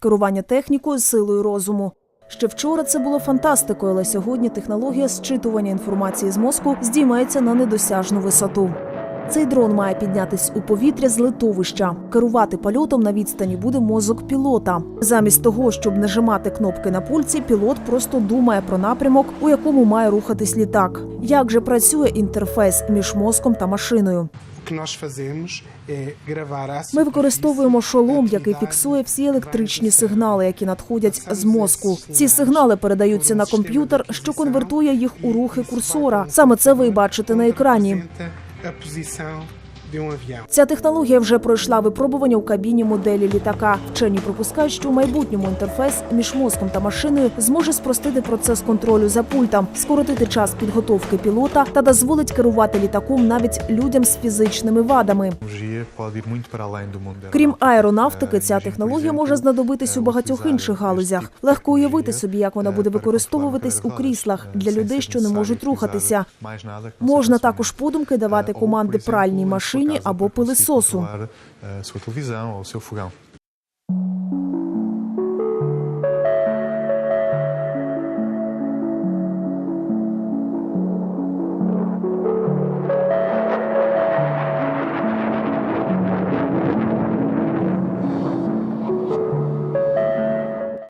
керування технікою силою розуму. Ще вчора це було фантастикою, але сьогодні технологія зчитування інформації з мозку здіймається на недосяжну висоту. Цей дрон має піднятись у повітря з литовища. Керувати польотом на відстані буде мозок пілота. Замість того, щоб нажимати кнопки на пульці, пілот просто думає про напрямок, у якому має рухатись літак. Як же працює інтерфейс між мозком та машиною? Ми використовуємо шолом, який фіксує всі електричні сигнали, які надходять з мозку. Ці сигнали передаються на комп'ютер, що конвертує їх у рухи курсора. Саме це ви бачите на екрані. a posição. Ця технологія вже пройшла випробування у кабіні моделі літака. Вчені припускають, що у майбутньому інтерфейс між мозком та машиною зможе спростити процес контролю за пультом, скоротити час підготовки пілота та дозволить керувати літаком навіть людям з фізичними вадами. Крім аеронавтики, ця технологія може знадобитись у багатьох інших галузях. Легко уявити собі, як вона буде використовуватись у кріслах для людей, що не можуть рухатися. Можна також подумки давати команди пральній машині або пилисосу.